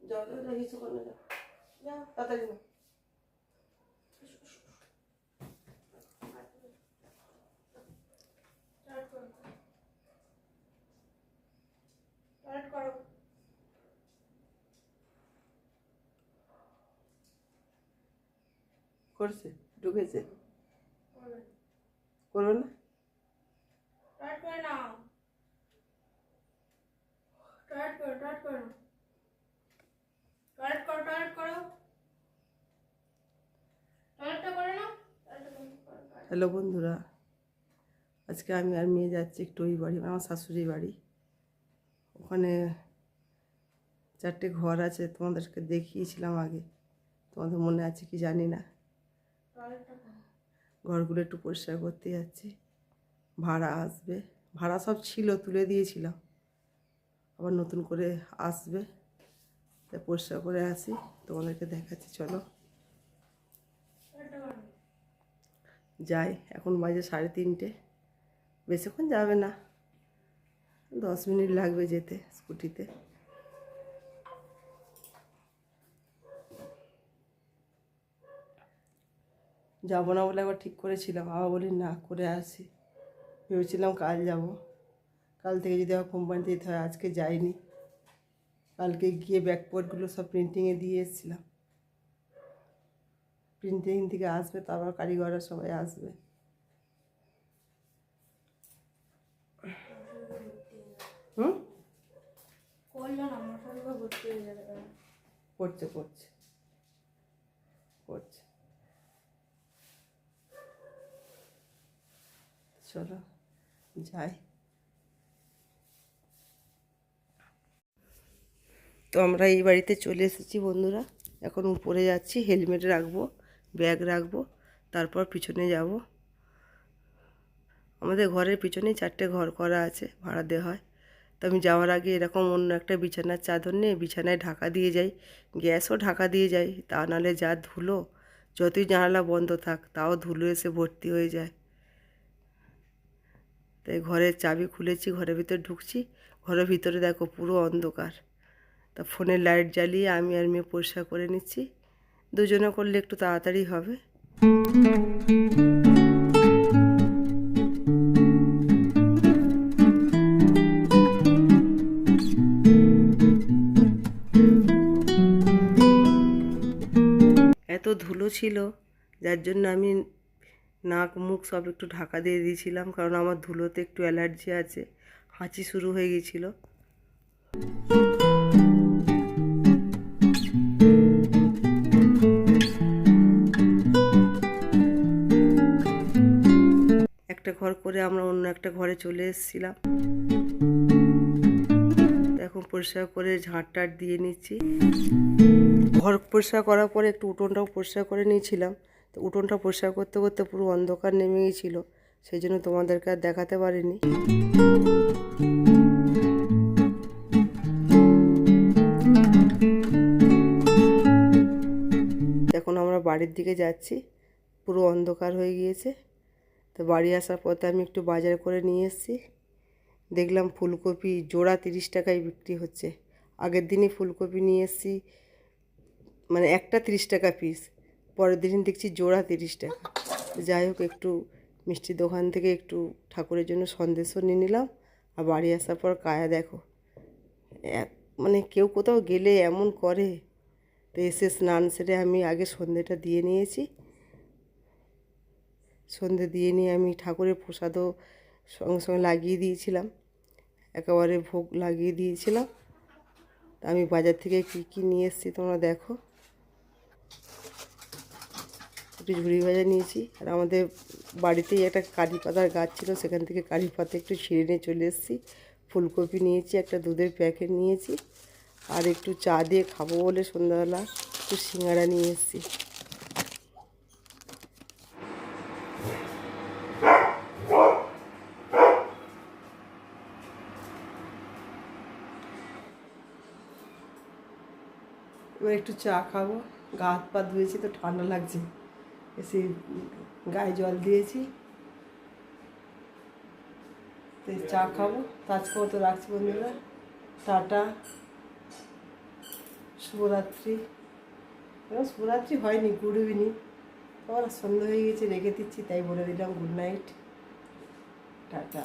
যা হিসু করে যা যা তাড়াতাড়ি না করছে? ঢুকেছে? করো না। করে নাও। টাইট করো টাইট করো। টাইট করো টাইট করো টাইটটা করে নাও টাইটটা করে নাও। হ্যালো বন্ধুরা, আজকে আমি আর মেয়ে যাচ্ছি একটু ওই বাড়ি, আমার শাশুড়ি বাড়ি। ওখানে চারটে ঘর আছে, তোমাদেরকে দেখিয়েছিলাম আগে। তোমাদের মনে আছে কি জানি না? ঘরগুলো একটু পরিষ্কার করতে যাচ্ছি। ভাড়া আসবে, ভাড়া সব ছিল, তুলে দিয়েছিলাম। আবার নতুন করে আসবে পরিষ্কার করে আসি, তোমাদেরকে দেখাচ্ছি, চলো। যাই, এখন বাজে সাড়ে তিনটে। বেশিক্ষণ যাবে না। দশ মিনিট লাগবে যেতে স্কুটিতে। যাব না বলে একবার ঠিক করেছিলাম আবার বলি না, করে আসি। ভেবেছিলাম কাল যাব। কাল থেকে যদি আবার কোম্পানিতে যেতে হয়, আজকে যাইনি। কালকে গিয়ে ব্যাকপোর্টগুলো সব প্রিন্টিংয়ে দিয়ে এসেছিলাম। প্রিন্টিং থেকে আসবে তারপর কারিগররা সবাই আসবে। হুম? করছে করছে। করছে। চলো যাই। তো আমরা এই বাড়িতে চলে এসেছি বন্ধুরা। এখন উপরে যাচ্ছি হেলমেট রাখব। ব্যাগ রাখব, তারপর পিছনে যাব। আমাদের ঘরের পিছনেই চারটে ঘর করা আছে, ভাড়া দেওয়া হয়। তো আমি যাওয়ার আগে এরকম অন্য একটা বিছানার চাদর নিয়ে বিছানায় ঢাকা দিয়ে যাই, গ্যাসও ঢাকা দিয়ে যাই, তা নাহলে যা ধুলো, যতই জানালা বন্ধ থাক, তাও ধুলো এসে ভর্তি হয়ে যায়। তাই ঘরের চাবি খুলেছি, ঘরের ভিতরে ঢুকছি, ঘরের ভিতরে দেখো পুরো অন্ধকার। তা ফোনের লাইট জ্বালিয়ে আমি আর মেয়ে পরিষ্কার করে নিচ্ছি। দুজনে করলে একটু তাড়াতাড়ি হবে। এত ধুলো ছিল, যার জন্য আমি নাক মুখ সব একটু ঢাকা দিয়ে দিয়েছিলাম, কারণ আমার ধুলোতে একটু অ্যালার্জি আছে, হাঁচি শুরু হয়ে গিয়েছিল। ঘর করে আমরা অন্য একটা ঘরে চলে এসেছিলাম। এখন পরিষ্কার করে ঝাঁট টাট দিয়ে নিচ্ছি। ঘর পরিষ্কার করার পরে একটু উঠোনটাও পরিষ্কার করে নিয়েছিলাম। তো উঠোনটা পরিষ্কার করতে করতে পুরো অন্ধকার নেমে গিয়েছিল সেই জন্য তোমাদেরকে আর দেখাতে পারিনি। এখন আমরা বাড়ির দিকে যাচ্ছি, পুরো অন্ধকার হয়ে গিয়েছে। তো বাড়ি আসার পথে আমি একটু বাজার করে নিয়ে এসেছি। দেখলাম ফুলকপি জোড়া তিরিশ টাকায় বিক্রি হচ্ছে। আগের দিনই ফুলকপি নিয়ে এসেছি মানে একটা তিরিশ টাকা পিস পরের দিন দেখছি জোড়া তিরিশ টাকা। যাই হোক, একটু মিষ্টির দোকান থেকে একটু ঠাকুরের জন্য সন্দেশও নিয়ে নিলাম। আর বাড়ি আসার পর কায়া দেখো মানে কেউ কোথাও গেলে এমন করে। তো এসে স্নান সেরে আমি আগে সন্ধেটা দিয়ে নিয়েছি। সন্ধে দিয়ে নিয়ে আমি ঠাকুরের প্রসাদও সঙ্গে সঙ্গে লাগিয়ে দিয়েছিলাম। একেবারে ভোগ লাগিয়ে দিয়েছিলাম। আমি বাজার থেকে কী কী নিয়ে এসেছি তোমরা দেখো। একটু ঝুড়ি ভাজা নিয়েছি। আর আমাদের বাড়িতেই একটা কারি পাতার গাছ ছিল, সেখান থেকে কারি পাতা একটু ছিঁড়ে নিয়ে চলে এসেছি। ফুলকপি নিয়েছি, একটা দুধের প্যাকেট নিয়েছি। আর একটু চা দিয়ে খাব বলে সন্ধ্যাবেলা একটু সিঙ্গারা নিয়ে এসেছি। এবার একটু চা খাব। গা হাত পা ধুয়েছি, তো ঠান্ডা লাগছে। এসে গায়ে জল দিয়েছি। তো চা খাব। আজকেও তো রাখছি বন্ধুরা। টাটা। শুভরাত্রি। এবার শুভরাত্রি হয়নি, গুড ইভিনিং। আমার সন্ধ্যা হয়ে গেছে, রেখে দিচ্ছি, তাই বলে দিলাম গুড নাইট। টাটা।